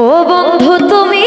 ও বন্ধু তুমি